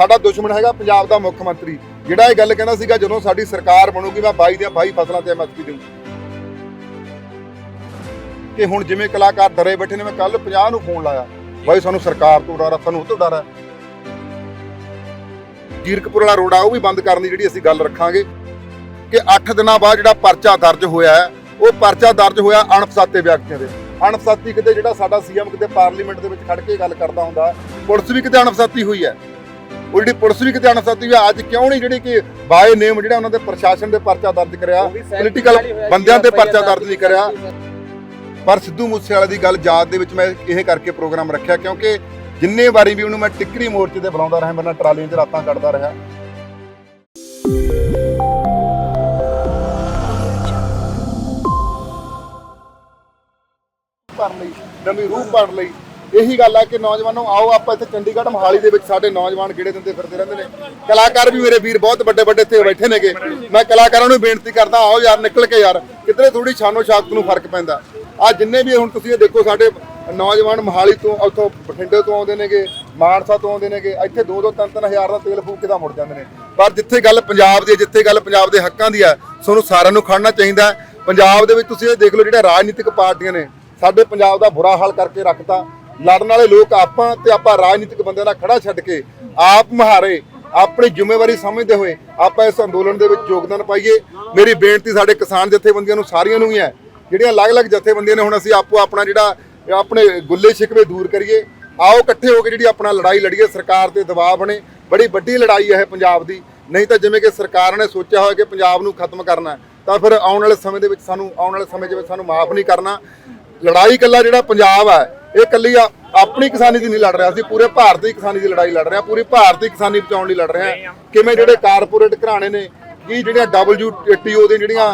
ਸਾਡਾ ਦੁਸ਼ਮਣ ਹੈਗਾ ਪੰਜਾਬ ਦਾ ਮੁੱਖ ਮੰਤਰੀ। ਜਿਹੜਾ ਇਹ ਗੱਲ ਕਹਿੰਦਾ ਸੀਗਾ, ਜਦੋਂ ਸਾਡੀ ਸਰਕਾਰ ਬਣੂਗੀ, ਮੈਂ 22 ਦੀਆਂ 22 ਫਸਲਾਂ ਤੇ ਐਮਐਸਪੀ ਦੇਵਾਂ ਕਿ ਹੁਣ ਜਿਵੇਂ ਕਲਾਕਾਰ ਡਰੇ ਬੈਠੇ ਨੇ, ਮੈਂ ਕੱਲ 50 ਨੂੰ ਫੋਨ ਲਾਇਆ। ਬਾਈ, ਸਾਨੂੰ ਸਰਕਾਰ ਤੋਂ ਡਰ ਆ, ਸਾਨੂੰ ਉਹ ਤੋਂ ਡਰ ਆ। ਜੀਰਕਪੁਰ ਵਾਲਾ ਰੋਡ ਆ, ਉਹ ਵੀ ਬੰਦ ਕਰਨ ਦੀ ਜਿਹੜੀ ਅਸੀਂ ਗੱਲ ਰੱਖਾਂਗੇ ਕਿ 8 ਦਿਨਾਂ ਬਾਅਦ ਜਿਹੜਾ ਪਰਚਾ ਦਰਜ ਹੋਇਆ ਹੈ, ਉਹ ਪਰਚਾ ਦਰਜ ਹੋਇਆ ਅਣਪਛਾਤੇ ਵਿਅਕਤੀਆਂ ਦੇ। ਅਣਪਛਾਤੀ ਕਿਤੇ ਜਿਹੜਾ ਸਾਡਾ ਸੀਐਮ ਕਿਤੇ ਪਾਰਲੀਮੈਂਟ ਦੇ ਵਿੱਚ ਖੜ ਕੇ ਗੱਲ ਕਰਦਾ ਹੁੰਦਾ, ਪੁਲਿਸ ਵੀ ਕਿਤੇ ਅਣਪਛਾਤੀ ਹੋਈ ਹੈ। ਉਹ ਜਿਹੜੀ ਪੁਲਿਸ ਵੀ ਕਿਤੇ ਅਣਪਛਾਤੀ ਹੋਈ ਹੈ ਅੱਜ ਕਿਉਂ ਨਹੀਂ ਜਿਹੜੀ ਕਿ ਬਾਏ ਨੇਮ ਜਿਹੜਾ ਉਹਨਾਂ ਦੇ ਪ੍ਰਸ਼ਾਸਨ ਦੇ ਪਰਚਾ ਦਰਜ ਕਰਿਆ ਪੋਲੀਟੀਕਲ ਬੰਦਿਆਂ ਤੇ ਪਰਚਾ ਦਰਜ ਨਹੀਂ ਕਰਿਆ। ਪਰ ਸਿੱਧੂ ਮੂਸੇਵਾਲੇ ਦੀ ਗੱਲ ਯਾਦ ਦੇ ਵਿੱਚ ਮੈਂ ਇਹ ਕਰਕੇ ਪ੍ਰੋਗਰਾਮ ਰੱਖਿਆ ਕਿਉਂਕਿ ਜਿੰਨੇ ਵਾਰੀ ਵੀ ਉਹਨੂੰ ਮੈਂ ਟਿੱਕਰੀ ਮੋਰਚੇ ਤੇ ਬੁਲਾਉਂਦਾ ਰਿਹਾ ਮੇਰੇ ਨਾਲ ਟਰਾਲੀਆਂ 'ਚ ਰਾਤਾਂ ਕੱਢਦਾ ਰਿਹਾ। ਭਰਨ ਲਈ ਨਵੀਂ ਰੂਹ ਭਰਨ ਲਈ। ਇਹੀ ਗੱਲ ਹੈ ਕਿ ਨੌਜਵਾਨੋ, ਆਓ ਆਪਾਂ ਇੱਥੇ ਚੰਡੀਗੜ੍ਹ ਮੋਹਾਲੀ ਦੇ ਵਿੱਚ ਸਾਡੇ ਨੌਜਵਾਨ ਗੇੜੇ ਦਿੰਦੇ ਫਿਰਦੇ ਰਹਿੰਦੇ ਨੇ। ਕਲਾਕਾਰ ਵੀ ਮੇਰੇ ਵੀਰ ਬਹੁਤ ਵੱਡੇ ਵੱਡੇ ਇੱਥੇ ਬੈਠੇ ਨੇਗੇ। ਮੈਂ ਕਲਾਕਾਰਾਂ ਨੂੰ ਬੇਨਤੀ ਕਰਦਾ, ਆਓ ਯਾਰ ਨਿਕਲ ਕੇ ਯਾਰ, ਕਿਧਰੇ ਥੋੜੀ ਛਾਨੋ ਸ਼ਾਕਤ ਨੂੰ ਫ਼ਰਕ ਪੈਂਦਾ। ਆ ਜਿੰਨੇ ਵੀ ਹੁਣ ਤੁਸੀਂ ਇਹ ਦੇਖੋ, ਸਾਡੇ ਨੌਜਵਾਨ ਮੋਹਾਲੀ ਤੋਂ, ਉੱਥੋਂ ਬਠਿੰਡੇ ਤੋਂ ਆਉਂਦੇ ਨੇਗੇ, ਮਾਨਸਾ ਤੋਂ ਆਉਂਦੇ ਨੇਗੇ, ਇੱਥੇ 2-2 3-3 ਹਜ਼ਾਰ ਦਾ ਤੇਲ ਫੂਕ ਕੇ ਤਾਂ ਮੁੜ ਜਾਂਦੇ ਨੇ। ਪਰ ਜਿੱਥੇ ਗੱਲ ਪੰਜਾਬ ਦੀ ਹੈ, ਜਿੱਥੇ ਗੱਲ ਪੰਜਾਬ ਦੇ ਹੱਕਾਂ ਦੀ ਹੈ, ਤੁਹਾਨੂੰ ਸਾਰਿਆਂ ਨੂੰ ਖੜਨਾ ਚਾਹੀਦਾ ਪੰਜਾਬ ਦੇ ਵਿੱਚ ਤੁਸੀਂ ਇਹ ਦੇਖ ਲਓ ਜਿਹੜੇ ਰਾਜਨੀਤਿਕ ਪਾਰਟੀਆਂ ਨੇ, ਸਾਡੇ ਪੰਜਾਬ ਦਾ ਬੁਰਾ ਹਾਲ ਕਰਕੇ ਰੱਖਤਾ। ਲੜਨ ਵਾਲੇ ਲੋਕ ਆਪਾਂ ਤੇ ਆਪਾਂ ਰਾਜਨੀਤਿਕ ਬੰਦਿਆਂ ਦਾ ਖੜਾ ਛੱਡ ਕੇ ਆਪ ਮਹਾਰੇ, ਆਪਣੀ ਜ਼ਿੰਮੇਵਾਰੀ ਸਮਝਦੇ ਹੋਏ ਆਪਾਂ ਇਸ ਅੰਦੋਲਨ ਦੇ ਵਿੱਚ ਯੋਗਦਾਨ ਪਾਈਏ। ਮੇਰੀ ਬੇਨਤੀ ਸਾਡੇ ਕਿਸਾਨ ਜਥੇਬੰਦੀਆਂ ਨੂੰ, ਸਾਰੀਆਂ ਨੂੰ ਹੀ ਹੈ। ਜਿਹੜੀਆਂ ਅਲੱਗ-ਅਲੱਗ ਜਥੇਬੰਦੀਆਂ ਨੇ, ਹੁਣ ਅਸੀਂ ਆਪੋ ਆਪਣਾ ਜਿਹੜਾ, ਆਪਣੇ ਗੁੱਲੇ ਸ਼ਿਕਵੇ ਦੂਰ ਕਰੀਏ। ਆਓ ਇਕੱਠੇ ਹੋ ਕੇ ਜਿਹੜੀ ਆਪਣਾ ਲੜਾਈ ਲੜੀਏ, ਸਰਕਾਰ ਤੇ ਦਬਾਅ ਬਣੇ। ਬੜੀ ਵੱਡੀ ਲੜਾਈ ਹੈ ਪੰਜਾਬ ਦੀ। ਨਹੀਂ ਤਾਂ ਜਿਵੇਂ ਕਿ ਸਰਕਾਰ ਨੇ ਸੋਚਿਆ ਹੋਇਆ ਕਿ ਪੰਜਾਬ ਨੂੰ ਖਤਮ ਕਰਨਾ ਤਾਂ ਫਿਰ ਆਉਣ ਵਾਲੇ ਸਮੇਂ ਦੇ ਵਿੱਚ ਸਾਨੂੰ, ਆਉਣ ਵਾਲੇ ਸਮੇਂ ਦੇ ਵਿੱਚ ਸਾਨੂੰ ਮਾਫ ਨਹੀਂ ਕਰਨਾ। ਲੜਾਈ ਇਕੱਲਾ ਜਿਹੜਾ ਪੰਜਾਬ ਹੈ ਇਹ ਕੱਲੀ ਆ- ਆਪਣੀ ਕਿਸਾਨੀ ਦੀ ਨਹੀਂ ਲੜ ਰਿਹਾ ਅਸੀਂ ਪੂਰੇ ਭਾਰਤ ਦੀ ਕਿਸਾਨੀ ਦੀ ਲੜਾਈ ਲੜ ਰਹੇ ਹਾਂ ਪੂਰੀ ਭਾਰਤ ਦੀ ਕਿਸਾਨੀ ਬਚਾਉਣ ਲਈ ਲੜ ਰਹੇ। ਹਾਂ ਕਿਵੇਂ ਜਿਹੜੇ ਕਾਰਪੋਰੇਟ ਘਰਾਣੇ ਨੇ, ਕੀ ਜਿਹੜੀਆਂ WTO ਦੀਆਂ ਜਿਹੜੀਆਂ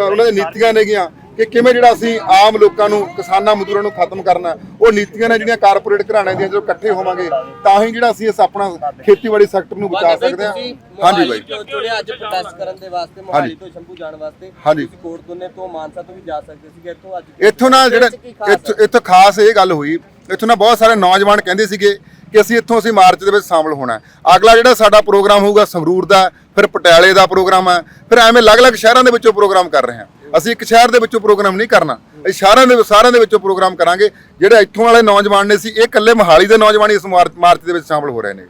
ਉਹਨਾਂ ਦੀਆਂ ਨੀਤੀਆਂ ਨੇਗੀਆਂ ਕਿ ਕਿਵੇਂ ਜਿਹੜਾ ਅਸੀਂ ਆਮ ਲੋਕਾਂ ਨੂੰ ਕਿਸਾਨਾਂ ਮਜ਼ਦੂਰਾਂ ਨੂੰ ਖਤਮ ਕਰਨਾ ਉਹ ਨੀਤੀਆਂ ਨੇ ਜਿਹੜੀਆਂ ਕਾਰਪੋਰੇਟ ਘਰਾਣਿਆਂ ਦੀਆਂ ਜਦੋਂ ਇਕੱਠੇ ਹੋਵਾਂਗੇ ਤਾਂ ਹੀ ਜਿਹੜਾ ਅਸੀਂ ਇਸ ਆਪਣਾ ਖੇਤੀਬਾੜੀ ਸੈਕਟਰ ਨੂੰ ਬਚਾ ਸਕਦੇ ਹਾਂ ਹਾਂਜੀ ਬਾਈ ਜੁੜਿਆ ਅੱਜ ਪ੍ਰੋਟੈਸਟ ਕਰਨ ਦੇ ਵਾਸਤੇ ਮੋਹਾਲੀ ਤੋਂ ਸ਼ੰਭੂ ਜਾਣ ਵਾਸਤੇ ਹਾਂਜੀ। ਤੁਸੀਂ ਕੋਟ ਦੋਨੇ ਤੋਂ ਮਾਨਸਾ ਤੋਂ ਵੀ ਜਾ ਸਕਦੇ ਸੀਗੇ ਇੱਥੋਂ ਅੱਜ ਇੱਥੋਂ ਨਾ ਜਿਹੜਾ? ਇੱਥੋਂ ਇੱਥੋਂ ਖਾਸ ਇਹ ਗੱਲ ਹੋਈ ਇੱਥੋਂ ਨਾ ਬਹੁਤ ਸਾਰੇ ਨੌਜਵਾਨ ਕਹਿੰਦੇ ਸੀਗੇ ਕਿ ਅਸੀਂ ਇੱਥੋਂ ਅਸੀਂ ਮਾਰਚ ਦੇ ਵਿੱਚ ਸ਼ਾਮਲ ਹੋਣਾ। ਅਗਲਾ ਜਿਹੜਾ ਸਾਡਾ ਪ੍ਰੋਗਰਾਮ ਹੋਊਗਾ ਸੰਗਰੂਰ ਦਾ ਫਿਰ ਪਟਿਆਲੇ ਦਾ ਪ੍ਰੋਗਰਾਮ ਹੈ ਫਿਰ ਐਵੇਂ ਅਲੱਗ-ਅਲੱਗ ਸ਼ਹਿਰਾਂ ਦੇ ਵਿੱਚੋਂ ਪ੍ਰੋਗਰਾਮ ਕਰ ਰਹੇ ਹਾਂ ਅਸੀਂ ਇੱਕ ਸ਼ਹਿਰ ਦੇ ਵਿੱਚੋਂ ਪ੍ਰੋਗਰਾਮ ਨਹੀਂ ਕਰਨਾ। ਅਸੀਂ ਸ਼ਹਿਰਾਂ ਦੇ ਸਾਰਿਆਂ ਦੇ ਵਿੱਚੋਂ ਪ੍ਰੋਗਰਾਮ ਕਰਾਂਗੇ। ਜਿਹੜੇ ਇੱਥੋਂ ਵਾਲੇ ਨੌਜਵਾਨ ਨੇ ਸੀ ਇਹ ਇਕੱਲੇ ਮੋਹਾਲੀ ਦੇ ਨੌਜਵਾਨ ਹੀ ਇਸ ਮਾਰਚ ਦੇ ਵਿੱਚ ਸ਼ਾਮਲ ਹੋ ਰਹੇ ਨੇ।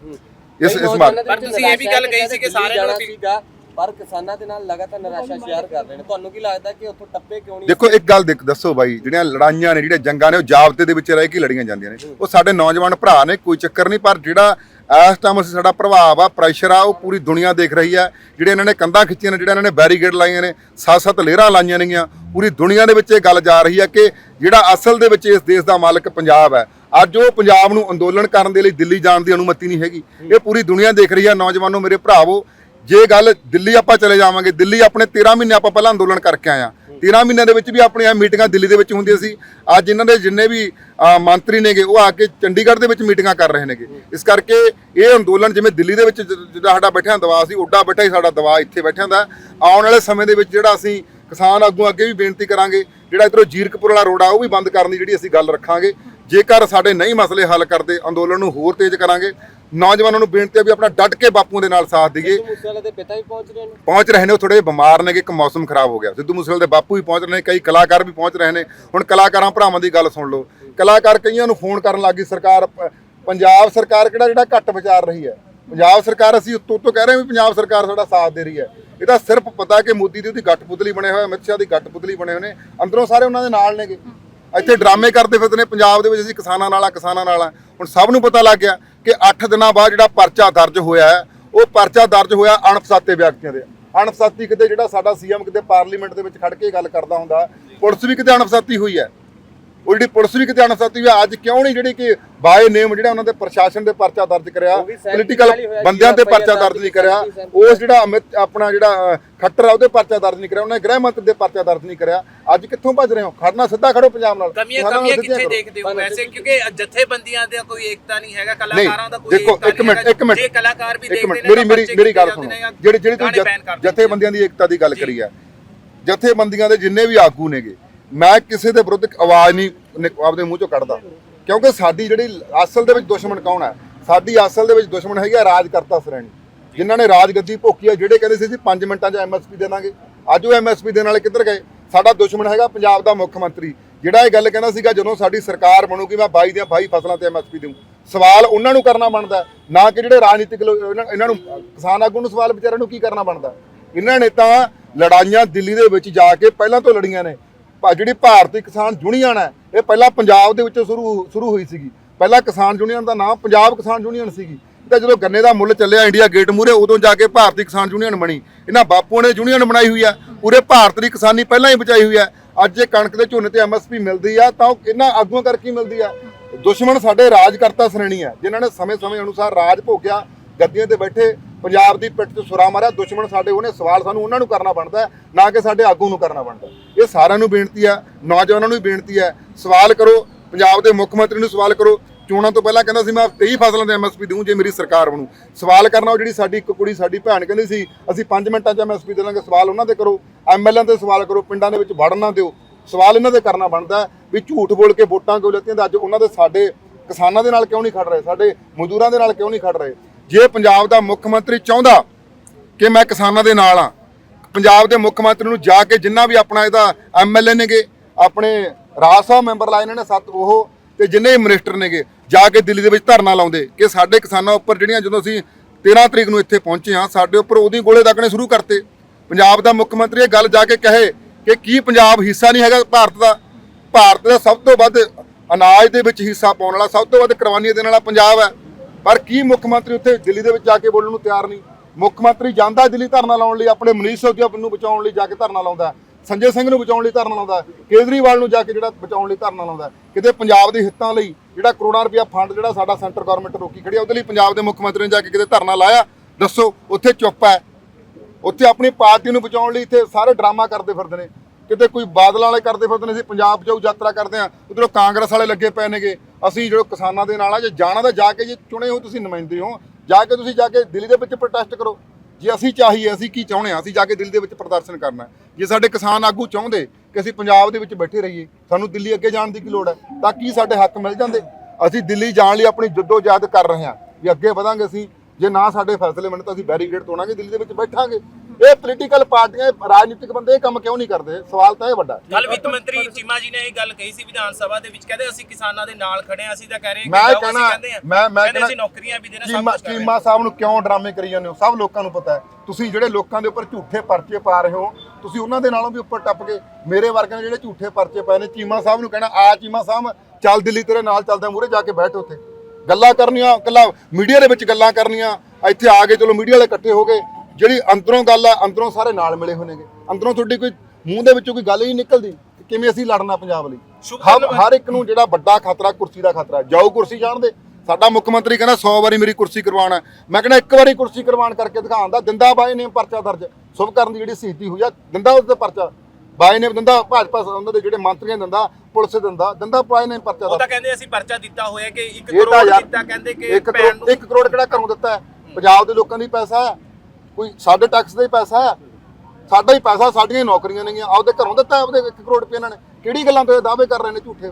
ਇਸ ਇਸ ਮਾਰਚ ਪਰ ਤੁਸੀਂ ਇਹ ਵੀ ਗੱਲ ਕਹੀ ਸੀ ਕਿ ਸਾਰਿਆਂ ਨੂੰ ਸੀਗਾ। ਪਰ ਕਿਸਾਨਾਂ ਦੇ ਨਾਲ ਲਗਾਤਾਰ ਨਿਰਾਸ਼ਾ ਸ਼ੇਅਰ ਕਰ ਰਹੇ ਨੇ। ਤੁਹਾਨੂੰ ਕੀ ਲੱਗਦਾ ਕਿ ਉੱਥੋਂ ਟੱਪੇ ਕਿਉਂ ਨਹੀਂ ਦੇਖੋ, ਇੱਕ ਗੱਲ ਦੇਖ ਦੱਸੋ ਬਾਈ, ਜਿਹੜੀਆਂ ਲੜਾਈਆਂ ਨੇ, ਜਿਹੜੀਆਂ ਜੰਗਾਂ ਨੇ, ਉਹ ਜਾਬਤੇ ਦੇ ਵਿੱਚ ਰਹਿ ਕੇ ਲੜੀਆਂ ਜਾਂਦੀਆਂ ਨੇ। ਉਹ ਸਾਡੇ ਨੌਜਵਾਨ ਭਰਾ ਨੇ, ਕੋਈ ਚੱਕਰ ਨਹੀਂ, ਪਰ ਜਿਹੜਾ ਇਸ ਟਾਈਮ ਅਸੀਂ ਸਾਡਾ ਪ੍ਰਭਾਵ ਆ ਪ੍ਰੈਸ਼ਰ ਆ, ਉਹ ਪੂਰੀ ਦੁਨੀਆ ਦੇਖ ਰਹੀ ਆ। ਜਿਹੜੇ ਇਹਨਾਂ ਨੇ ਕੰਧਾਂ ਖਿੱਚੀਆਂ ਨੇ, ਜਿਹੜੇ ਇਹਨਾਂ ਨੇ ਬੈਰੀਗੇਡ ਲਾਈਆਂ ਨੇ, ਸੱਤ-ਸੱਤ ਲੇਰਾਂ ਲਾਈਆਂ ਨੇਗੀਆਂ। ਪੂਰੀ ਦੁਨੀਆ ਦੇ ਵਿੱਚ ਇਹ ਗੱਲ ਜਾ ਰਹੀ ਆ ਕਿ ਜਿਹੜਾ ਅਸਲ ਦੇ ਵਿੱਚ ਇਸ ਦੇਸ਼ ਦਾ ਮਾਲਕ ਪੰਜਾਬ ਹੈ ਅੱਜ ਉਹ ਪੰਜਾਬ ਨੂੰ ਅੰਦੋਲਨ ਕਰਨ ਦੇ ਲਈ ਦਿੱਲੀ ਜਾਣ ਦੀ ਅਨੁਮਤੀ ਨਹੀਂ ਹੈਗੀ। ਇਹ ਪੂਰੀ ਦੁਨੀਆ ਦੇਖ ਰਹੀ ਆ। ਨੌਜਵਾਨੋ ਮੇਰੇ ਭਰਾਵੋ ਜੇ ਗੱਲ ਦਿੱਲੀ ਆਪਾਂ ਚਲੇ ਜਾਵਾਂਗੇ, ਦਿੱਲੀ ਆਪਣੇ 13 ਮਹੀਨੇ ਆਪਾਂ ਪਹਿਲਾਂ ਅੰਦੋਲਨ ਕਰਕੇ ਆਏ ਆ 13 ਮਹੀਨਿਆਂ ਦੇ ਵਿੱਚ ਵੀ ਆਪਣੀਆਂ ਮੀਟਿੰਗਾਂ ਦਿੱਲੀ ਦੇ ਵਿੱਚ ਹੁੰਦੀਆਂ ਸੀ। ਅੱਜ ਇਹਨਾਂ ਦੇ ਜਿੰਨੇ ਵੀ ਮੰਤਰੀ ਨੇਗੇ, ਉਹ ਆ ਕੇ ਚੰਡੀਗੜ੍ਹ ਦੇ ਵਿੱਚ ਮੀਟਿੰਗਾਂ ਕਰ ਰਹੇ ਨੇਗੇ। ਇਸ ਕਰਕੇ ਇਹ ਅੰਦੋਲਨ ਜਿਵੇਂ ਦਿੱਲੀ ਦੇ ਵਿੱਚ ਜ- ਜਿਹੜਾ ਸਾਡਾ ਬੈਠਿਆਂ ਦਵਾ ਸੀ, ਉੱਡਾ ਬੈਠਾ ਹੀ ਸਾਡਾ ਦਵਾ ਇੱਥੇ ਬੈਠਿਆਂ ਦਾ। ਆਉਣ ਵਾਲੇ ਸਮੇਂ ਦੇ ਵਿੱਚ ਜਿਹੜਾ ਅਸੀਂ ਕਿਸਾਨ ਆਗੂ ਅੱਗੇ ਵੀ ਬੇਨਤੀ ਕਰਾਂਗੇ, ਜਿਹੜਾ ਇਧਰੋਂ ਜੀਰਕਪੁਰ ਵਾਲਾ ਰੋਡ ਆ, ਉਹ ਵੀ ਬੰਦ ਕਰਨ ਦੀ ਜਿਹੜੀ ਅਸੀਂ ਗੱਲ ਰੱਖਾਂਗੇ। ਜੇਕਰ ਸਾਡੇ ਨਹੀਂ ਮਸਲੇ ਹੱਲ ਕਰਦੇ ਅੰਦੋਲਨ ਨੂੰ ਹੋਰ ਤੇਜ਼ ਕਰਾਂਗੇ ਨੌਜਵਾਨਾਂ ਨੂੰ ਬੇਨਤੀ ਹੈ ਵੀ ਆਪਣਾ ਡਟ ਕੇ ਬਾਪੂ ਦੇ ਨਾਲ ਸਾਥ ਦਈਏ। ਸਿੱਧੂ ਮੂਸੇਵਾਲੇ ਦੇ ਪਿਤਾ ਵੀ ਪਹੁੰਚ ਰਹੇ ਨੇ। ਪਹੁੰਚ ਰਹੇ ਨੇ ਉਹ ਥੋੜੇ ਬਿਮਾਰ ਨੇ ਕਿ ਇੱਕ ਮੌਸਮ ਖਰਾਬ ਹੋ ਗਿਆ। ਸਿੱਧੂ ਮੂਸੇਵਾਲੇ ਦੇ ਬਾਪੂ ਵੀ ਪਹੁੰਚ ਰਹੇ ਨੇ ਕਈ ਕਲਾਕਾਰ ਵੀ ਪਹੁੰਚ ਰਹੇ ਨੇ। ਹੁਣ ਕਲਾਕਾਰਾਂ ਭਰਾਵਾਂ ਦੀ ਗੱਲ ਸੁਣ ਲਓ। ਕਲਾਕਾਰ ਕਈਆਂ ਨੂੰ ਫੋਨ ਕਰਨ ਲੱਗੀ ਸਰਕਾਰ ਪੰਜਾਬ ਸਰਕਾਰ ਕਿਹੜਾ ਜਿਹੜਾ ਘੱਟ ਵਿਚਾਰ ਰਹੀ ਹੈ? ਪੰਜਾਬ ਸਰਕਾਰ ਅਸੀਂ ਉੱਤੋਂ ਉੱਤੋਂ ਕਹਿ ਰਹੇ ਹਾਂ ਵੀ ਪੰਜਾਬ ਸਰਕਾਰ ਸਾਡਾ ਸਾਥ ਦੇ ਰਹੀ ਹੈ। ਇਹ ਤਾਂ ਸਿਰਫ ਪਤਾ ਕਿ ਮੋਦੀ ਦੀ ਉਹਦੀ ਗੱਠ ਪੁਤਲੀ ਬਣੇ ਹੋਏ ਅਮਿਤ ਸ਼ਾਹ ਦੀ ਗੱਠ ਪੁਤਲੀ ਬਣੇ ਹੋਏ ਨੇ। ਅੰਦਰੋਂ ਸਾਰੇ ਉਹਨਾਂ ਦੇ ਨਾਲ ਨੇਗੇ। ਇੱਥੇ ਡਰਾਮੇ ਕਰਦੇ ਫਿਰਦੇ ਨੇ, ਪੰਜਾਬ ਦੇ ਵਿੱਚ ਅਸੀਂ ਕਿਸਾਨਾਂ ਨਾਲ ਆ, ਕਿਸਾਨਾਂ ਨਾਲ ਆ। ਹੁਣ ਸਭ ਨੂੰ ਪਤਾ ਲੱਗ ਗਿਆ ਕਿ 8 ਦਿਨਾਂ ਬਾਅਦ ਜਿਹੜਾ ਪਰਚਾ ਦਰਜ ਹੋਇਆ ਹੈ, ਉਹ ਪਰਚਾ ਦਰਜ ਹੋਇਆ ਅਣਪਛਾਤੇ ਵਿਅਕਤੀਆਂ ਦੇ। ਅਣਪਛਾਤੀ ਕਿਤੇ ਜਿਹੜਾ ਸਾਡਾ ਸੀਐਮ ਕਿਤੇ ਪਾਰਲੀਮੈਂਟ ਦੇ ਵਿੱਚ ਖੜ ਕੇ ਗੱਲ ਕਰਦਾ ਹੁੰਦਾ, ਪੁਲਿਸ ਵੀ ਕਿਤੇ ਅਣਪਛਾਤੀ ਹੋਈ ਹੈ। ਉਹ ਜਿਹੜੀ ਪੁਲਿਸ ਵੀ ਕਿਤੇ ਅਣਪਛਾਤੀ ਹੋਈ ਹੈ ਅੱਜ ਕਿਉਂ ਨਹੀਂ ਜਿਹੜੀ ਕਿ ਬਾਏ ਨੇਮ ਜਿਹੜਾ ਉਹਨਾਂ ਦੇ ਪ੍ਰਸ਼ਾਸਨ ਦੇ ਪਰਚਾ ਦਰਜ ਕਰਿਆ ਪੋਲੀਟੀਕਲ ਬੰਦਿਆਂ ਤੇ ਪਰਚਾ ਦਰਜ ਨਹੀਂ ਕਰਿਆ ਉਸ ਜਿਹੜਾ ਅਮਿਤ ਆਪਣਾ ਜਿਹੜਾ ਖੱਟਰ ਆ ਉਹਦੇ ਪਰਚਾ ਦਰਜ ਨਹੀਂ ਕਰਿਆ ਉਹਨੇ ਗ੍ਰਹਿ ਮੰਤਰੀ ਦੇ ਪਰਚਾ ਦਰਜ ਨਹੀਂ ਕਰਿਆ। ਅੱਜ ਕਿੱਥੋਂ ਭੱਜ ਰਹੇ ਹੋ? ਖੜਨਾ ਸਿੱਧਾ ਖੜੋ ਪੰਜਾਬ ਨਾਲ। ਕਮੀਆਂ ਕਮੀਆਂ ਕਿੱਥੇ। ਦੇਖਦੇ ਹੋ ਵੈਸੇ? ਕਿਉਂਕਿ ਜਥੇਬੰਦੀਆਂ ਦਾ ਕੋਈ ਏਕਤਾ ਨਹੀਂ ਹੈਗਾ ਕਲਾਕਾਰਾਂ ਦਾ ਕੋਈ ਦੇਖੋ ਇੱਕ ਮਿੰਟ। ਇੱਕ ਮਿੰਟ। ਜੇ ਕਲਾਕਾਰ ਵੀ ਦੇਖਦੇ ਨੇ ਮੇਰੀ ਮੇਰੀ ਮੇਰੀ ਗੱਲ ਸੁਣੋ। ਜਿਹੜੀ ਜਿਹੜੀ ਤੁਸੀਂ। ਜਥੇਬੰਦੀਆਂ ਦੀ ਏਕਤਾ ਦੀ ਗੱਲ ਕਰੀ ਹੈ ਜਥੇਬੰਦੀਆਂ ਦੇ ਜਿੰਨੇ ਵੀ ਆਗੂ ਨੇਗੇ ਮੈਂ ਕਿਸੇ ਦੇ ਵਿਰੁੱਧ ਆਵਾਜ਼ ਨਹੀਂ ਨਿਕ- ਆਪਦੇ ਮੂੰਹ ਚੋਂ ਕੱਢਦਾ। ਕਿਉਂਕਿ ਸਾਡੀ ਜਿਹੜੀ ਅਸਲ ਦੇ ਵਿੱਚ ਦੁਸ਼ਮਣ ਕੌਣ ਹੈ? ਸਾਡੀ ਅਸਲ ਦੇ ਵਿੱਚ ਦੁਸ਼ਮਣ ਹੈਗੀ ਆ ਰਾਜਕਰਤਾ ਸ਼੍ਰੇਣੀ। ਜਿਨ੍ਹਾਂ ਨੇ ਰਾਜਗੱਦੀ ਭੋਕੀ ਆ, ਜਿਹੜੇ ਕਹਿੰਦੇ ਸੀ ਅਸੀਂ 5 ਮਿੰਟਾਂ 'ਚ ਐਮਐਸਪੀ ਦੇ ਦਾਂਗੇ। ਅੱਜ ਉਹ ਐਮਐਸਪੀ ਦੇਣ ਵਾਲੇ ਕਿੱਧਰ ਗਏ? ਸਾਡਾ ਦੁਸ਼ਮਣ ਹੈਗਾ ਪੰਜਾਬ ਦਾ ਮੁੱਖ ਮੰਤਰੀ। ਜਿਹੜਾ ਇਹ ਗੱਲ ਕਹਿੰਦਾ ਸੀਗਾ, ਜਦੋਂ ਸਾਡੀ ਸਰਕਾਰ ਬਣੂਗੀ, ਮੈਂ 22 ਦੀਆਂ 22 ਫਸਲਾਂ ਤੇ ਐਮਐਸਪੀ ਦੇਵਾਂ ਸਵਾਲ ਉਹਨਾਂ ਨੂੰ ਕਰਨਾ ਬਣਦਾ ਨਾ ਕਿ ਜਿਹੜੇ ਰਾਜਨੀਤਿਕ ਇਹਨਾਂ ਨੂੰ, ਕਿਸਾਨ ਆਗੂ ਨੂੰ ਸਵਾਲ ਵਿਚਾਰਿਆਂ ਨੂੰ ਕੀ ਕਰਨਾ ਬਣਦਾ ਇਹਨਾਂ ਨੇ ਤਾਂ ਲੜਾਈਆਂ ਦਿੱਲੀ ਦੇ ਵਿੱਚ ਜਾ ਕੇ ਪਹਿਲਾਂ ਤੋਂ ਲੜੀਆਂ ਨੇ। ਜਿਹੜੀ ਭਾਰਤੀ ਕਿਸਾਨ ਯੂਨੀਅਨ ਹੈ, ਇਹ ਪਹਿਲਾਂ ਪੰਜਾਬ ਦੇ ਵਿੱਚ ਸ਼ੁਰੂ ਸ਼ੁਰੂ ਹੋਈ ਸੀਗੀ। ਪਹਿਲਾਂ ਕਿਸਾਨ ਯੂਨੀਅਨ ਦਾ ਨਾਮ ਪੰਜਾਬ ਕਿਸਾਨ ਯੂਨੀਅਨ ਸੀਗੀ। ਤਾਂ ਜਦੋਂ ਗੰਨੇ ਦਾ ਮੁੱਲ ਚੱਲਿਆ ਇੰਡੀਆ ਗੇਟ ਮੂਰੇ ਉਦੋਂ ਜਾ ਕੇ ਭਾਰਤੀ ਕਿਸਾਨ ਯੂਨੀਅਨ ਬਣੀ। ਇਹਨਾਂ ਬਾਪੂਆਂ ਨੇ ਯੂਨੀਅਨ ਬਣਾਈ ਹੋਈ ਆ। ਪੂਰੇ ਭਾਰਤ ਦੀ ਕਿਸਾਨੀ ਪਹਿਲਾਂ ਹੀ ਬਚਾਈ ਹੋਈ ਆ। ਅੱਜ ਜੇ ਕਣਕ ਦੇ ਝੋਨੇ ਤੇ ਐਮਐਸਪੀ ਮਿਲਦੀ ਆ, ਤਾਂ ਉਹ ਇਹਨਾਂ ਆਗੂਆਂ ਕਰਕੇ ਮਿਲਦੀ ਆ। ਦੁਸ਼ਮਣ ਸਾਡੇ ਰਾਜਕਰਤਾ ਸ਼੍ਰੇਣੀ ਆ, ਜਿਨ੍ਹਾਂ ਨੇ ਸਮੇਂ-ਸਮੇਂ ਅਨੁਸਾਰ ਰਾਜ ਭੋਗਿਆ, ਗੱਦੀਆਂ ਤੇ ਬੈਠੇ ਪੰਜਾਬ ਦੀ ਪਿੱਠ 'ਤੇ ਸੁਰਾ ਮਾਰਿਆ, ਦੁਸ਼ਮਣ ਸਾਡੇ ਉਹਨੇ, ਸਵਾਲ ਸਾਨੂੰ ਉਹਨਾਂ ਨੂੰ ਕਰਨਾ ਬਣਦਾ ਨਾ ਕਿ ਸਾਡੇ ਆਗੂ ਨੂੰ ਕਰਨਾ ਬਣਦਾ ਇਹ ਸਾਰਿਆਂ ਨੂੰ ਬੇਨਤੀ ਆ ਨੌਜਵਾਨਾਂ ਨੂੰ ਵੀ ਬੇਨਤੀ ਹੈ। ਸਵਾਲ ਕਰੋ, ਪੰਜਾਬ ਦੇ ਮੁੱਖ ਮੰਤਰੀ ਨੂੰ ਸਵਾਲ ਕਰੋ। ਚੋਣਾਂ ਤੋਂ ਪਹਿਲਾਂ ਕਹਿੰਦਾ ਸੀ, ਮੈਂ 23 ਫਸਲਾਂ ਤੇ ਐਮਐਸਪੀ ਦਊਂ ਜੇ ਮੇਰੀ ਸਰਕਾਰ ਬਣੂ। ਸਵਾਲ ਕਰਨਾ ਉਹ ਜਿਹੜੀ ਸਾਡੀ ਇੱਕ ਕੁੜੀ, ਸਾਡੀ ਭੈਣ ਕਹਿੰਦੀ ਸੀ, ਅਸੀਂ 5 ਮਿੰਟਾਂ 'ਚ ਐਮਐਸਪੀ ਦੇ ਦਾਂਗੇ ਸਵਾਲ ਉਹਨਾਂ ਤੇ ਕਰੋ। ਐਮਐਲਏ ਤੇ ਸਵਾਲ ਕਰੋ, ਪਿੰਡਾਂ ਦੇ ਵਿੱਚ ਵੜਨ ਨਾ ਦਿਓ। ਸਵਾਲ ਇਹਨਾਂ ਦੇ ਕਰਨਾ ਬਣਦਾ ਵੀ ਝੂਠ ਬੋਲ ਕੇ ਵੋਟਾਂ ਕਿਉਂ ਲੈਤੀਆਂ ਤੇ ਅੱਜ ਉਹਨਾਂ ਦੇ ਸਾਡੇ ਕਿਸਾਨਾਂ ਦੇ ਨਾਲ ਕਿਉਂ ਨਹੀਂ ਖੜ ਰਹੇ? ਸਾਡੇ ਮਜ਼ਦੂਰਾਂ ਦੇ ਨਾਲ ਕਿਉਂ ਨਹੀਂ ਖੜ ਰਹੇ? ਜੇ ਪੰਜਾਬ ਦਾ ਮੁੱਖ ਮੰਤਰੀ ਚਾਹੁੰਦਾ ਕਿ ਮੈਂ ਕਿਸਾਨਾਂ ਦੇ ਨਾਲ ਆ ਪੰਜਾਬ ਦੇ ਮੁੱਖ ਮੰਤਰੀ ਨੂੰ ਜਾ ਕੇ ਜਿੰਨਾ ਵੀ ਆਪਣਾ ਇਹਦਾ ਐਮਐਲਏ ਨੇਗੇ, ਆਪਣੇ ਰਾਜ ਸਭਾ ਮੈਂਬਰ ਲਾਏ ਨੇ ਸੱਤ ਉਹ, ਤੇ ਜਿੰਨੇ ਮਿਨਿਸਟਰ ਨੇਗੇ, ਜਾ ਕੇ ਦਿੱਲੀ ਦੇ ਵਿੱਚ ਧਰਨਾ ਲਾਉਂਦੇ ਕਿ ਸਾਡੇ ਕਿਸਾਨਾਂ ਉੱਪਰ ਜਿਹੜੀਆਂ ਜਦੋਂ ਅਸੀਂ 13 ਤਰੀਕ ਨੂੰ ਇੱਥੇ ਪਹੁੰਚੇ ਹਾਂ, ਸਾਡੇ ਉੱਪਰ ਉਹਦੀ ਗੋਲੇ ਦਾਗਣੇ ਸ਼ੁਰੂ ਕਰਤੇ। ਪੰਜਾਬ ਦਾ ਮੁੱਖ ਮੰਤਰੀ ਇਹ ਗੱਲ ਜਾ ਕੇ ਕਹੇ ਕਿ ਕੀ ਪੰਜਾਬ ਹਿੱਸਾ ਨਹੀਂ ਹੈਗਾ ਭਾਰਤ ਦਾ? ਭਾਰਤ ਦਾ ਸਭ ਤੋਂ ਵੱਧ ਅਨਾਜ ਦੇ ਵਿੱਚ ਹਿੱਸਾ ਪਾਉਣ ਵਾਲਾ, ਸਭ ਤੋਂ ਵੱਧ ਕੁਰਬਾਨੀਆਂ ਦੇਣ ਵਾਲਾ ਪੰਜਾਬ ਹੈ। ਪਰ ਕੀ ਮੁੱਖ ਮੰਤਰੀ ਉੱਥੇ ਦਿੱਲੀ ਦੇ ਵਿੱਚ ਜਾ ਕੇ ਬੋਲਣ ਨੂੰ ਤਿਆਰ ਨਹੀਂ? ਮੁੱਖ ਮੰਤਰੀ ਜਾਂਦਾ ਦਿੱਲੀ ਧਰਨਾ ਲਾਉਣ ਲਈ, ਆਪਣੇ ਮਨੀਸ਼ ਸਿਸੋਦੀਆ ਨੂੰ ਬਚਾਉਣ ਲਈ ਜਾ ਕੇ ਧਰਨਾ ਲਾਉਂਦਾ ਸੰਜੇ ਸਿੰਘ ਨੂੰ ਬਚਾਉਣ ਲਈ ਧਰਨਾ ਲਾਉਂਦਾ ਕੇਜਰੀਵਾਲ ਨੂੰ ਜਾ ਕੇ ਜਿਹੜਾ ਬਚਾਉਣ ਲਈ ਧਰਨਾ ਲਾਉਂਦਾ ਕਿਤੇ ਪੰਜਾਬ ਦੇ ਹਿੱਤਾਂ ਲਈ ਜਿਹੜਾ ਕਰੋੜਾਂ ਰੁਪਇਆ ਫੰਡ ਜਿਹੜਾ ਸਾਡਾ ਸੈਂਟਰ ਗਵਰਨਮੈਂਟ ਰੋਕੀ ਖੜੀ ਆ, ਉਹਦੇ ਲਈ ਪੰਜਾਬ ਦੇ ਮੁੱਖ ਮੰਤਰੀ ਨੇ ਜਾ ਕੇ ਕਿਤੇ ਧਰਨਾ ਲਾਇਆ। ਦੱਸੋ, ਉੱਥੇ ਚੁੱਪ ਹੈ। ਉੱਥੇ ਆਪਣੀ ਪਾਰਟੀ ਨੂੰ ਬਚਾਉਣ ਲਈ ਇੱਥੇ ਸਾਰੇ ਡਰਾਮਾ ਕਰਦੇ ਫਿਰਦੇ ਨੇ। ਕਿਤੇ ਕੋਈ ਬਾਦਲ ਵਾਲੇ ਕਰਦੇ ਫਿਰਦੇ ਨੇ, ਅਸੀਂ ਪੰਜਾਬ ਬਚਾਊ ਯਾਤਰਾ ਕਰਦੇ ਆ ਉਧਰੋਂ ਕਾਂਗਰਸ ਵਾਲੇ ਲੱਗੇ ਪਏ ਨੇਗੇ। ਅਸੀਂ ਜਿਹੜੇ ਕਿਸਾਨਾਂ ਦੇ ਨਾਲ ਆ, ਜੇ ਜਾਣਾ ਤਾਂ ਜਾ ਕੇ ਜੇ ਚੁਣੇ ਹੋ, ਤੁਸੀਂ ਨੁਮਾਇੰਦੇ ਹੋ। ਜਾ ਕੇ ਤੁਸੀਂ ਜਾ ਕੇ ਦਿੱਲੀ ਦੇ ਵਿੱਚ ਪ੍ਰੋਟੈਸਟ ਕਰੋ। ਜੇ ਅਸੀਂ ਚਾਹੀਏ, ਅਸੀਂ ਕੀ ਚਾਹੁੰਦੇ ਆ ਅਸੀਂ ਜਾ ਕੇ ਦਿੱਲੀ ਦੇ ਵਿੱਚ ਪ੍ਰਦਰਸ਼ਨ ਕਰਨਾ ਜੇ ਸਾਡੇ ਕਿਸਾਨ ਆਗੂ ਚਾਹੁੰਦੇ ਕਿ ਅਸੀਂ ਪੰਜਾਬ ਦੇ ਵਿੱਚ ਬੈਠੇ ਰਹੀਏ, ਸਾਨੂੰ ਦਿੱਲੀ ਅੱਗੇ ਜਾਣ ਦੀ ਕੀ ਲੋੜ ਹੈ? ਤਾਂ ਕੀ ਸਾਡੇ ਹੱਕ ਮਿਲ ਜਾਂਦੇ? ਅਸੀਂ ਦਿੱਲੀ ਜਾਣ ਲਈ ਆਪਣੀ ਜਦੋਜਹਿਦ ਕਰ ਰਹੇ ਹਾਂ ਵੀ ਅੱਗੇ ਵਧਾਂਗੇ ਅਸੀਂ। ਜੇ ਨਾ ਸਾਡੇ ਫੈਸਲੇ ਮੰਨੇ ਤਾਂ ਅਸੀਂ ਬੈਰੀਗੇਡ ਤੋੜਾਂਗੇ, ਦਿੱਲੀ ਦੇ ਵਿੱਚ ਬੈਠਾਂਗੇ। ਇਹ ਪੋਲੀਟੀਕਲ ਪਾਰਟੀਆਂ ਇਹ ਰਾਜਨੀਤਿਕ ਬੰਦੇ ਇਹ ਕੰਮ ਕਿਉਂ ਨਹੀਂ ਕਰਦੇ ਸਵਾਲ ਤਾਂ ਇਹ ਵੱਡਾ। ਕੱਲ ਵਿੱਤ ਮੰਤਰੀ ਚੀਮਾ ਜੀ ਨੇ ਇਹ ਗੱਲ ਕਹੀ ਸੀ ਵਿਧਾਨ ਸਭਾ ਦੇ ਵਿੱਚ ਕਹਿੰਦੇ ਅਸੀਂ ਕਿਸਾਨਾਂ ਦੇ ਨਾਲ ਖੜੇ ਹਾਂ ਅਸੀਂ ਤਾਂ ਕਹਿ ਰਹੇ ਹਾਂ ਮੈਂ ਕਹਿਣਾ। ਮੈਂ ਮੈਂ ਕਹਿੰਦੇ ਅਸੀਂ ਨੌਕਰੀਆਂ ਵੀ ਦੇਣਾ ਸਭ ਕੁਝ। ਚੀਮਾ ਸਾਹਿਬ ਨੂੰ ਕਿਉਂ ਡਰਾਮੇ ਕਰੀ ਜਾਂਦੇ ਹੋ ਸਭ ਲੋਕਾਂ ਨੂੰ ਪਤਾ ਹੈ ਤੁਸੀਂ ਜਿਹੜੇ ਲੋਕਾਂ ਦੇ ਉੱਪਰ ਝੂਠੇ ਪਰਚੇ ਪਾ ਰਹੇ ਹੋ ਤੁਸੀਂ ਉਹਨਾਂ ਦੇ ਨਾਲੋਂ ਵੀ ਉੱਪਰ ਟੱਪ ਕੇ ਮੇਰੇ ਵਰਗਿਆਂ ਦੇ ਜਿਹੜੇ ਝੂਠੇ ਪਰਚੇ ਪਏ ਨੇ ਚੀਮਾ ਸਾਹਿਬ ਨੂੰ ਕਹਿਣਾ ਆ ਚੀਮਾ ਸਾਹਿਬ ਚੱਲ ਦਿੱਲੀ ਤੇਰੇ ਨਾਲ ਚੱਲਦਾ ਮੂਰੇ ਜਾ ਕੇ ਬੈਠ ਉੱਥੇ ਗੱਲਾਂ ਕਰਨੀਆਂ ਕੱਲਾ ਮੀਡੀਆ ਦੇ ਵਿੱਚ ਗੱਲਾਂ ਕਰਨੀਆਂ ਇੱਥੇ ਆ ਕੇ ਚਲੋ ਮੀਡੀਆ ਵਾਲੇ ਇਕੱਠੇ ਹੋ ਗਏ ਜਿਹੜੀ ਅੰਦਰੋਂ ਗੱਲ ਆ ਅੰਦਰੋਂ ਸਾਰੇ ਨਾਲ ਮਿਲੇ ਹੋਏ ਨੇਗੇ। ਅੰਦਰੋਂ ਤੁਹਾਡੀ ਕੋਈ ਮੂੰਹ ਦੇ ਵਿੱਚੋਂ ਕੋਈ ਗੱਲ ਹੀ ਨਿਕਲਦੀ ਕਿ ਕਿਵੇਂ ਅਸੀਂ ਲੜਨਾ ਪੰਜਾਬ ਲਈ। ਹਰ। ਹਰ ਇੱਕ ਨੂੰ ਜਿਹੜਾ ਵੱਡਾ ਖਤਰਾ ਕੁਰਸੀ ਦਾ ਖਤਰਾ। ਜਾਓ ਕੁਰਸੀ ਜਾਣਦੇ ਸਾਡਾ ਮੁੱਖ ਮੰਤਰੀ ਕਹਿੰਦਾ 100 ਵਾਰੀ ਮੇਰੀ ਕੁਰਸੀ ਕਰਵਾਉਣਾ ਹੈ। ਮੈਂ ਕਹਿੰਦਾ ਇੱਕ ਵਾਰੀ ਕੁਰਸੀ ਕਰਵਾਉਣ ਕਰਕੇ ਦਿਖਾਉਂਦਾ ਦਿੰਦਾ ਬਾਈ ਨੇ ਪਰਚਾ ਦਰਜ। ਸੁਭ ਕਰਨ ਦੀ ਜਿਹੜੀ ਸ਼ਹੀਦੀ ਹੋਈ ਆ ਦਿੰਦਾ ਉਸ ਤੇ ਪਰਚਾ। ਬਾਈ ਨੇ ਦਿੰਦਾ ਭਾਜਪਾ ਉਹਨਾਂ ਦੇ ਜਿਹੜੇ ਮੰਤਰੀਆਂ ਦਿੰਦਾ ਪੁਲਿਸ ਦਿੰਦਾ। ਦਿੰਦਾ ਬਾਈ ਨੇ ਪਰਚਾ ਉਹ ਤਾਂ ਕਹਿੰਦੇ ਅਸੀਂ ਪਰਚਾ ਦਿੱਤਾ ਹੋਇਆ ਕਿ 1 ਇਹ ਤਾਂ ਕਰੋੜ ਦਿੱਤਾ ਕਹਿੰਦੇ ਕਿ ਇੱਕ ਭੈਣ ਕਰੋੜ ਕਿਹੜਾ ਘਰੋਂ ਦਿੱਤਾ? ਪੰਜਾਬ ਦੇ ਲੋਕਾਂ ਦੀ ਪੈਸਾ ਹੈ। ਕੋਈ ਸਾਡੇ ਟੈਕਸ ਦਾ ਹੀ ਪੈਸਾ ਹੈ। ਸਾਡਾ ਹੀ ਪੈਸਾ ਸਾਡੀਆਂ ਨੌਕਰੀਆਂ ਨੇਗੀਆਂ। ਆਪਦੇ ਘਰੋਂ ਦਿੱਤਾ ਆਪਦੇ 1 ਕਰੋੜ ਰੁਪਏ ਇਹਨਾਂ ਨੇ। ਕਿਹੜੀ ਗੱਲਾਂ ਤੋਂ ਇਹ ਦਾਅਵੇ ਕਰ ਰਹੇ ਨੇ ਝੂਠੇ?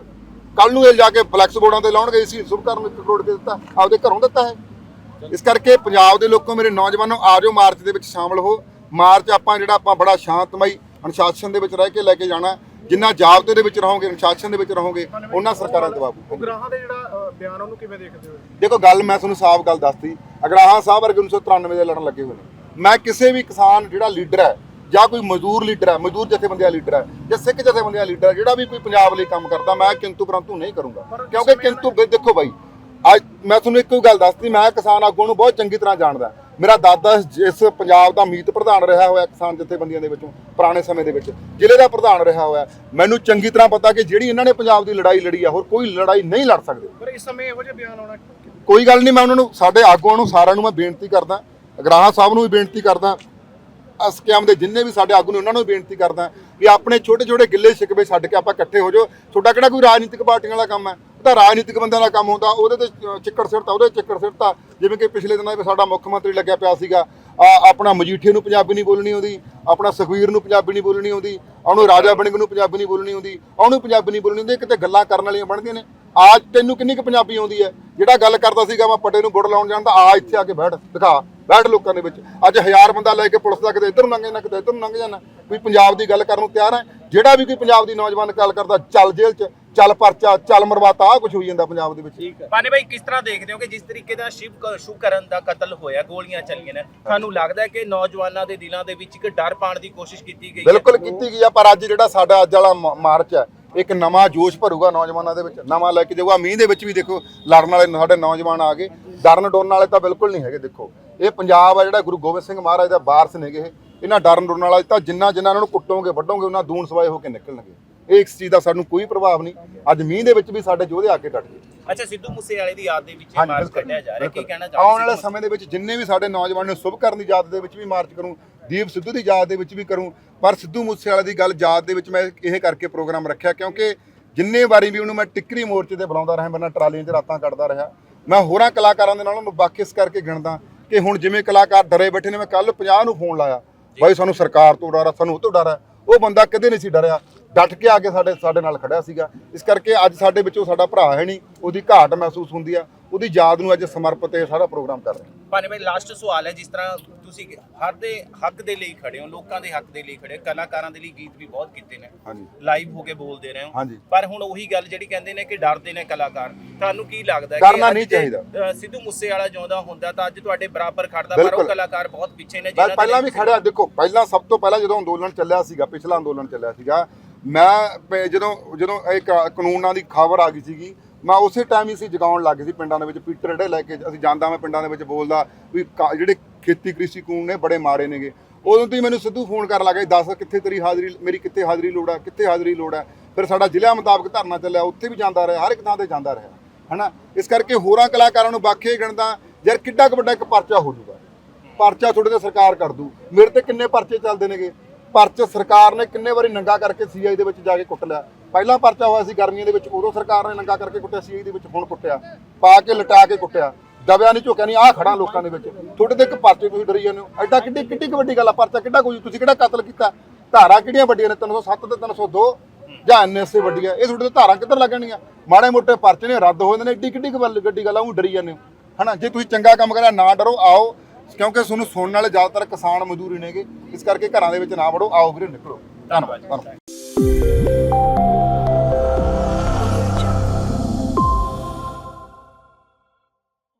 ਕੱਲ ਨੂੰ ਇਹ ਜਾ ਕੇ ਫਲੈਕਸ ਬੋਰਡਾਂ ਤੇ ਲਾਉਣਗੇ ਸੀ ਸੁਭ ਕਰਨ ਨੂੰ 1 ਕਰੋੜ ਰੁਪਏ ਦਿੱਤਾ ਆਪਦੇ ਘਰੋਂ ਦਿੱਤਾ ਹੈ। ਇਸ ਕਰਕੇ ਪੰਜਾਬ ਦੇ ਲੋਕੋ ਮੇਰੇ ਨੌਜਵਾਨੋ ਆ ਜਾਓ ਮਾਰਚ ਦੇ ਵਿੱਚ ਸ਼ਾਮਲ ਹੋ। ਮਾਰਚ ਆਪਾਂ ਜਿਹੜਾ ਆਪਾਂ ਬੜਾ ਸ਼ਾਂਤਮਈ ਅਨੁਸ਼ਾਸਨ ਦੇ ਵਿੱਚ ਰਹਿ ਕੇ ਲੈ ਕੇ ਜਾਣਾ। ਜਿੰਨਾ ਜਾਬਤੇ ਦੇ ਵਿੱਚ ਰਹੋਗੇ ਅਨੁਸ਼ਾਸਨ ਦੇ ਵਿੱਚ ਰਹੋਗੇ ਉਹਨਾਂ ਸਰਕਾਰਾਂ ਦਬਾਬੂ ਦੇ ਜਿਹੜਾ ਅ, ਬਿਆਨ ਉਹਨੂੰ ਕਿਵੇਂ ਦੇਖਦੇ ਹੋ? ਦੇਖੋ ਗੱਲ ਮੈਂ ਤੁਹਾਨੂੰ ਸਾਫ਼ ਗੱਲ ਦੱਸਤੀ। ਅਗਰਾਹਾਂ ਸਾਹਿਬ ਵਰਗੇ 1993 ਦੇ ਲੜਨ ਲੱਗੇ ਹੋਏ ਨੇ। ਮੈਂ ਕਿਸੇ ਵੀ ਕਿਸਾਨ ਜਿਹੜਾ ਲੀਡਰ ਹੈ ਜਾਂ ਕੋਈ ਮਜ਼ਦੂਰ ਲੀਡਰ ਹੈ ਮਜ਼ਦੂਰ ਜਥੇਬੰਦੀਆਂ ਦਾ ਲੀਡਰ ਹੈ ਜਾਂ ਸਿੱਖ ਜਥੇਬੰਦੀਆਂ ਦਾ ਲੀਡਰ ਹੈ ਜਿਹੜਾ ਵੀ ਕੋਈ ਪੰਜਾਬ ਲਈ ਕੰਮ ਕਰਦਾ ਮੈਂ ਕਿੰਤੂ ਪਰੰਤੂ ਨਹੀਂ ਕਰੂੰਗਾ। ਕਿਉਂਕਿ ਕਿੰਤੂ ਦੇਖੋ ਬਾਈ ਅੱਜ ਮੈਂ ਤੁਹਾਨੂੰ ਇੱਕੋ ਗੱਲ ਦੱਸਤੀ ਮੈਂ ਕਿਸਾਨ ਆਗੂ ਨੂੰ ਬਹੁਤ ਚੰਗੀ ਤਰ੍ਹਾਂ ਜਾਣਦਾ। ਮੇਰਾ ਦਾਦਾ ਇਸ ਪੰਜਾਬ ਦਾ ਮੀਤ ਪ੍ਰਧਾਨ ਰਿਹਾ ਹੋਇਆ ਕਿਸਾਨ ਜਥੇਬੰਦੀਆਂ ਦੇ ਵਿੱਚੋਂ ਪੁਰਾਣੇ ਸਮੇਂ ਦੇ ਵਿੱਚ ਜ਼ਿਲ੍ਹੇ ਦਾ ਪ੍ਰਧਾਨ ਰਿਹਾ ਹੋਇਆ। ਮੈਨੂੰ ਚੰਗੀ ਤਰ੍ਹਾਂ ਪਤਾ ਕਿ ਜਿਹੜੀ ਇਹਨਾਂ ਨੇ ਪੰਜਾਬ ਦੀ ਲੜਾਈ ਲੜੀ ਆ ਹੋਰ ਕੋਈ ਲੜਾਈ ਨਹੀਂ ਲੜ ਸਕਦੇ। ਪਰ ਇਸ ਸਮੇਂ ਇਹੋ ਜਿਹੇ ਬਿਆਨ ਆਉਣਾ ਕੋਈ ਗੱਲ ਨਹੀਂ ਮੈਂ ਉਹਨਾਂ ਨੂੰ ਸਾਡੇ ਆਗੂਆਂ ਨੂੰ ਸਾਰਿਆਂ ਨੂੰ ਮੈਂ ਬੇਨਤੀ ਕਰਦਾ ਅਗਰਾਹਾਂ ਸਾਹਿਬ ਨੂੰ ਵੀ ਬੇਨਤੀ ਕਰਦਾ ਅਸਕਿਆਮ ਦੇ ਜਿੰਨੇ ਵੀ ਸਾਡੇ ਆਗੂ ਨੇ, ਉਹਨਾਂ ਨੂੰ ਵੀ ਬੇਨਤੀ ਕਰਦਾ ਵੀ ਆਪਣੇ ਛੋਟੇ ਛੋਟੇ ਗਿੱਲੇ ਸ਼ਿਕਵੇ ਛੱਡ ਕੇ ਆਪਾਂ ਇਕੱਠੇ ਹੋ ਜਾਓ। ਤੁਹਾਡਾ ਕਿਹੜਾ ਕੋਈ ਰਾਜਨੀਤਿਕ ਪਾਰਟੀਆਂ ਵਾਲਾ ਕੰਮ ਹੈ? ਉਹ ਤਾਂ ਰਾਜਨੀਤਿਕ ਬੰਦਿਆਂ ਦਾ ਕੰਮ ਹੁੰਦਾ, ਉਹਦੇ ਤੇ ਚਿੱਕੜ ਸਿਰਤਾ ਉਹਦੇ ਚਿੱਕੜ ਸਿਰਤਾ ਜਿਵੇਂ ਕਿ ਪਿਛਲੇ ਦਿਨਾਂ ਵਿੱਚ ਸਾਡਾ ਮੁੱਖ ਮੰਤਰੀ ਲੱਗਿਆ ਪਿਆ ਸੀਗਾ, ਆ ਆਪਣਾ ਮਜੀਠੀਏ ਨੂੰ ਪੰਜਾਬੀ ਨਹੀਂ ਬੋਲਣੀ ਆਉਂਦੀ, ਆਪਣਾ ਸੁਖਵੀਰ ਨੂੰ ਪੰਜਾਬੀ ਨਹੀਂ ਬੋਲਣੀ ਆਉਂਦੀ, ਉਹਨੂੰ ਰਾਜਾ ਬਣਿੰਗ ਨੂੰ ਪੰਜਾਬੀ ਨਹੀਂ ਬੋਲਣੀ ਆਉਂਦੀ, ਉਹਨੂੰ ਪੰਜਾਬੀ ਨਹੀਂ ਬੋਲਣੀ ਆਉਂਦੀ, ਕਿਤੇ ਗੱਲਾਂ ਕਰਨ ਵਾਲੀਆਂ ਬਣਦੀਆਂ ਨੇ। ਅੱਜ ਤੈਨੂੰ ਕਿੰਨੀ ਕੁ ਪੰਜਾਬੀ ਆਉਂਦੀ ਹੈ? ਜਿਹੜਾ ਗੱਲ ਕਰਦਾ ਸੀਗਾ, ਮੈਂ ਪੱਟੇ ਨੂੰ ਗੁੜ ਲਾਉਣ ਜਾਂਦਾ ਆ ਇੱਥੇ ਆ ਕੇ ਬੈਠ, ਦਿਖਾ। ਬੈਠ ਲੋਕਾਂ ਦੇ ਵਿੱਚ। ਅੱਜ ਹਜ਼ਾਰ ਬੰਦਾ ਲੈ ਕੇ ਪੁਲਿਸ ਦਾ ਕਿਤੇ ਇੱਧਰ ਨੂੰ ਲੰਘ ਜਾਣਾ ਕਿਤੇ ਇੱਧਰ ਨੂੰ ਲੰਘ ਜਾਣਾ ਕੋਈ ਪੰਜਾਬ ਦੀ ਗੱਲ ਕਰਨ ਨੂੰ ਤਿਆਰ ਹੈ। ਜਿਹੜਾ ਵੀ ਕੋਈ ਪੰਜਾਬ ਦੀ ਨੌਜਵਾਨ ਗੱਲ ਕਰਦਾ ਚੱਲ ਜੇਲ੍ਹ 'ਚ ਚੱਲ ਪਰਚਾ ਚੱਲ ਮਰਵਾਤਾ ਆ ਕੁਝ ਹੋਈ ਜਾਂਦਾ ਪੰਜਾਬ ਦੇ ਵਿੱਚ। ਠੀਕ ਹੈ। ਪਾਨੇ ਭਾਈ ਕਿਸ ਤਰ੍ਹਾਂ ਦੇਖਦੇ ਹੋ ਕਿ ਜਿਸ ਤਰੀਕੇ ਦਾ ਸ਼ਿਵ ਸ਼ੁਭਕਰਨ ਦਾ ਕਤਲ ਹੋਇਆ ਗੋਲੀਆਂ ਚੱਲੀਆਂ ਨੇ ਤੁਹਾਨੂੰ ਲੱਗਦਾ ਹੈ ਕਿ ਨੌਜਵਾਨਾਂ ਦੇ ਦਿਲਾਂ ਦੇ ਵਿੱਚ ਇੱਕ ਡਰ ਪਾਉਣ ਦੀ ਕੋਸ਼ਿਸ਼ ਕੀਤੀ ਗਈ ਹੈ? ਬਿਲਕੁਲ ਕੀਤੀ ਗਈ ਆ ਪਰ ਅੱਜ ਜਿਹੜਾ ਸਾਡਾ ਅੱਜ ਵਾਲਾ ਮਾਰਚ ਹੈ ਇੱਕ ਨਵਾਂ ਜੋਸ਼ ਭਰੂਗਾ ਨੌਜਵਾਨਾਂ ਦੇ ਵਿੱਚ। ਨਵਾਂ ਲੈ ਕੇ ਜਾਊਗਾ। ਮੀਂਹ ਦੇ ਵਿੱਚ ਵੀ ਦੇਖੋ ਲੜਨ ਵਾਲੇ ਸਾਡੇ ਨੌਜਵਾਨ ਆ ਗਏ। ਡਰਨ ਡਰਨ ਵਾਲੇ ਤਾਂ ਬਿਲਕੁਲ ਨਹੀਂ ਹੈਗੇ ਦੇਖੋ। ਇਹ ਪੰਜਾਬ ਆ ਜਿਹੜਾ ਗੁਰੂ ਗੋਬਿੰਦ ਸਿੰਘ ਮਹਾਰਾਜ ਦਾ ਵਾਰਸ ਨੇਗੇ ਇਹ। ਇਹਨਾਂ ਡਰਨ ਡਰਨ ਵਾਲਾ ਤਾਂ ਜਿੰਨਾ ਜਿੰਨਾ ਇਹਨਾਂ ਨੂੰ ਕੁੱਟੋਗੇ ਵੱਢੋਗੇ ਉਹਨਾਂ ਦੂਣ ਸਵਾਏ ਹੋ ਕੇ ਨਿਕਲਣਗੇ। ਇਹ ਇਸ ਚੀਜ਼ ਦਾ ਸਾਨੂੰ ਕੋਈ ਪ੍ਰਭਾਵ ਨਹੀਂ। ਅੱਜ ਮੀਂਹ ਦੇ ਵਿੱਚ ਵੀ ਸਾਡੇ ਯੋਧੇ ਆ ਕੇ ਡਟ ਗਏ। ਅੱਛਾ ਸਿੱਧੂ ਮੂਸੇਵਾਲੇ ਦੀ ਯਾਦ ਦੇ ਵਿੱਚ ਮਾਰਚ ਕੱਢਿਆ ਜਾ ਰਿਹਾ। ਕੀ। ਕਹਿਣਾ ਆਉਣ ਵਾਲੇ ਚਾਹੁੰਦੇ ਸਮੇਂ ਦੇ ਵਿੱਚ ਜਿੰਨੇ ਵੀ ਸਾਡੇ ਨੌਜਵਾਨ ਨੇ ਸ਼ੁਭ ਕਰਨ ਦੀ ਯਾਦ ਦੇ ਵਿੱਚ ਵੀ ਮਾਰਚ ਕਰੂੰ ਦੀਪ ਸਿੱਧੂ ਦੀ ਯਾਦ ਦੇ ਵਿੱਚ ਵੀ ਕਰੂੰ। ਪਰ ਸਿੱਧੂ ਮੂਸੇਵਾਲੇ ਦੀ ਗੱਲ ਯਾਦ ਦੇ ਵਿੱਚ ਮੈਂ ਇਹ ਕਰਕੇ ਪ੍ਰੋਗਰਾਮ ਰੱਖਿਆ ਕਿਉਂਕਿ ਜਿੰਨੇ ਵਾਰੀ ਵੀ ਉਹਨੂੰ ਮੈਂ ਟਿੱਕਰੀ ਮੋਰਚੇ ਤੇ ਬੁਲਾਉਂਦਾ ਰਿਹਾ ਮੇਰੇ ਨਾਲ ਟਰਾਲੀਆਂ 'ਚ ਰਾਤਾਂ ਕੱਢਦਾ ਰਿਹਾ ਮੈਂ ਹੋਰਾਂ ਕਲਾਕਾਰਾਂ ਦੇ ਨਾਲ ਉਹਨੂੰ ਵਾਕਿਸ ਕਰਕੇ ਗਿਣਦਾ ਕਿ ਹੁਣ ਜਿਵੇਂ ਕਲਾਕਾਰ ਡਰੇ ਬੈਠੇ ਨੇ ਮੈਂ ਕੱਲ 50 ਨੂੰ ਫੋਨ ਲਾਇਆ। ਬਾਈ ਸਾਨੂੰ ਸਰਕਾਰ ਤੋਂ ਡਰ ਆ ਸਾਨੂੰ ਉਹ ਤੋਂ ਡਰ ਆ। ਉਹ ਬੰਦਾ ਕਦੇ ਨਹੀਂ ਸੀ ਡਰਿਆ। ਡਟ ਕੇ ਆ ਕੇ ਸਾਡੇ ਸਾਡੇ ਨਾਲ ਖੜਿਆ ਸੀਗਾ। ਇਸ ਕਰਕੇ ਅੱਜ ਸਾਡੇ ਵਿੱਚੋਂ ਸਾਡਾ ਭਰਾ ਹੈ ਨਹੀਂ ਉਹਦੀ ਘਾਟ ਮਹਿਸੂਸ ਹੁੰਦੀ ਆ। ਉਹਦੀ ਯਾਦ ਨੂੰ ਅੱਜ ਸਮਰਪਿਤ ਇਹ ਸਾਰਾ ਪ੍ਰੋਗਰਾਮ ਕਰ ਰਹੇ। ਹਾਂ ਪਾਨੇ ਭਾਈ ਲਾਸਟ ਸਵਾਲ ਹੈ ਜਿਸ ਤਰ੍ਹਾਂ ਤੁਸੀਂ ਹਰ ਦੇ ਹੱਕ ਦੇ ਲਈ ਖੜੇ ਹੋ ਲੋਕਾਂ ਦੇ ਹੱਕ ਦੇ ਲਈ ਖੜੇ ਹੋ ਕਲਾਕਾਰਾਂ ਦੇ ਲਈ ਗੀਤ ਵੀ ਬਹੁਤ ਕੀਤੇ ਨੇ। ਹਾਂਜੀ। ਲਾਈਵ ਹੋ ਕੇ ਬੋਲਦੇ ਰਹੇ ਹੋ। ਪਰ ਹੁਣ ਉਹੀ ਗੱਲ ਜਿਹੜੀ ਕਹਿੰਦੇ ਨੇ ਕਿ ਡਰਦੇ ਨੇ ਕਲਾਕਾਰ ਤੁਹਾਨੂੰ ਕੀ ਲੱਗਦਾ ਡਰਨਾ ਅੱਜ ਨਹੀਂ ਚਾਹੀਦਾ। ਸਿੱਧੂ ਮੂਸੇਵਾਲਾ ਜਿਉਂਦਾ ਹੁੰਦਾ ਤਾਂ ਅੱਜ ਤੁਹਾਡੇ ਬਰਾਬਰ ਖੜਦਾ ਪਰ ਉਹ। ਕਲਾਕਾਰ ਬਹੁਤ ਪਿੱਛੇ ਨੇ ਦੇ ਪਹਿਲਾਂ ਵੀ ਖੜਿਆ ਦੇਖੋ ਪਹਿਲਾਂ ਸਭ ਤੋਂ ਪਹਿਲਾਂ ਜਦੋਂ ਅੰਦੋਲਨ ਚੱਲਿਆ ਸੀਗਾ ਪਿਛਲਾ ਅੰਦੋਲਨ ਚੱਲਿਆ ਸੀਗਾ ਮੈਂ ਪ- ਜਦੋਂ ਜਦੋਂ ਇਹ ਕਾ- ਕਾਨੂੰਨਾਂ ਦੀ ਖਬਰ ਆ ਗਈ ਸੀਗੀ, ਮੈਂ ਉਸੇ ਟਾਈਮ ਹੀ ਸੀ ਜਗਾਉਣ ਲੱਗ ਗਈ ਸੀ ਪਿੰਡਾਂ ਦੇ ਵਿੱਚ, ਪੀਟਰ ਜਿਹੜੇ ਲੈ ਕੇ, ਅਸੀਂ ਜਾਂਦਾ ਮੈਂ ਪਿੰਡਾਂ ਦੇ ਵਿੱਚ ਬੋਲਦਾ ਵੀ ਕਾ- ਜਿਹੜੇ ਖੇਤੀ ਕ੍ਰਿਸ਼ੀ ਕਾਨੂੰਨ ਨੇ, ਬੜੇ ਮਾੜੇ ਨੇਗੇ। ਉਦੋਂ ਤੋਂ ਹੀ ਮੈਨੂੰ ਸਿੱਧੂ ਫੋਨ ਕਰਨ ਲੱਗਾ ਦੱਸ ਕਿੱਥੇ ਤੇਰੀ ਹਾਜ਼ਰੀ, ਮੇਰੀ ਕਿੱਥੇ ਹਾਜ਼ਰੀ ਲੋੜ ਹੈ, ਕਿੱਥੇ ਹਾਜ਼ਰੀ ਲੋੜ ਹੈ? ਫਿਰ ਸਾਡਾ ਜ਼ਿਲ੍ਹਾ ਮੁਤਾਬਕ ਧਰਨਾ ਚੱਲਿਆ, ਉੱਥੇ ਵੀ ਜਾਂਦਾ ਰਿਹਾ, ਹਰ ਇੱਕ ਥਾਂ ਤੇ ਜਾਂਦਾ ਰਿਹਾ, ਹਨਾ? ਇਸ ਕਰਕੇ ਹੋਰਾਂ ਕਲਾਕਾਰਾਂ ਨੂੰ ਬਾਖੇ ਗਿਣਦਾ, ਯਾਰ ਕਿੱਡਾ ਕੁ ਵੱਡਾ ਇੱਕ ਪਰਚਾ ਹੋ ਜਾਊਗਾ। ਪਰਚਾ ਤੁਹਾਡੇ ਤੇ ਸਰਕਾਰ ਕਰ ਦੂ। ਮੇਰੇ ਤੇ ਕਿੰਨੇ ਪਰਚੇ ਚੱਲਦੇ ਨੇਗੇ? ਪਰਚੇ ਸਰਕਾਰ ਨੇ ਕਿੰਨੇ ਵਾਰੀ ਨੰਗਾ ਕਰਕੇ ਸੀਆਈ ਦੇ ਵਿੱਚ ਜਾ ਕੇ ਕੁੱਟ ਲਿਆ। ਪਹਿਲਾਂ ਪਰਚਾ ਹੋਇਆ ਸੀ ਗਰਮੀਆਂ ਦੇ ਵਿੱਚ, ਉਦੋਂ ਸਰਕਾਰ ਨੇ ਨੰਗਾ ਕਰਕੇ ਕੁੱਟਿਆ ਸੀਆਈ ਦੇ ਵਿੱਚ ਹੁਣ ਕੁੱਟਿਆ। ਪਾ ਕੇ ਲਟਾ ਕੇ ਕੁੱਟਿਆ। ਦਬਿਆ ਨਹੀਂ ਝੁਕਿਆ ਨਹੀਂ ਆਹ ਖੜਾ ਲੋਕਾਂ ਦੇ ਵਿੱਚ। ਤੁਹਾਡੇ ਤੇ ਇੱਕ ਪਰਚੇ ਤੁਸੀਂ ਡਰੀ ਜਾਂਦੇ ਹੋ। ਐਡਾ ਕਿੱਡੀ ਕਿੱਡੀ ਕੁ ਵੱਡੀ ਗੱਲ ਆ, ਪਰਚਾ ਕਿੱਡਾ ਕੋਈ, ਤੁਸੀਂ ਕਿਹੜਾ ਕਤਲ ਕੀਤਾ? ਧਾਰਾ ਕਿਹੜੀਆਂ ਵੱਡੀਆਂ ਨੇ? 307 ਤੇ 302 ਜਾਂ ਐਨਐਸਏ ਵੱਡੀ ਆ ਇਹ ਤੁਹਾਡੇ ਤੇ ਧਾਰਾ ਕਿੱਧਰ ਲੱਗਣੀਆਂ ਮਾੜੇ ਮੋਟੇ ਪਰਚੇ ਨੇ, ਰੱਦ ਹੋ ਜਾਂਦੇ ਨੇ। ਏਡੀ ਕਿੱਡੀ ਕੁ ਗੱਡੀ ਗੱਲ ਆ, ਉਹ ਡਰੀ ਜਾਂਦੇ ਹੋ। ਹਨਾ, ਜੇ ਤੁਸੀਂ ਚੰਗਾ ਕੰਮ ਕਰਿਆ, ਨਾ ਡਰੋ, ਆਓ। ਕਿਉਂਕਿ ਤੁਹਾਨੂੰ ਸੁਣਨ ਵਾਲੇ ਜ਼ਿਆਦਾਤਰ ਕਿਸਾਨ ਮਜ਼ਦੂਰ ਹੀ ਨੇਗੇ। ਇਸ ਕਰਕੇ ਘਰਾਂ ਦੇ ਵਿੱਚ ਨਾ ਵੜੋ, ਆਓ ਵੀਰੇ ਨਿਕਲੋ। ਧੰਨਵਾਦ ਧੰਨਵਾਦ।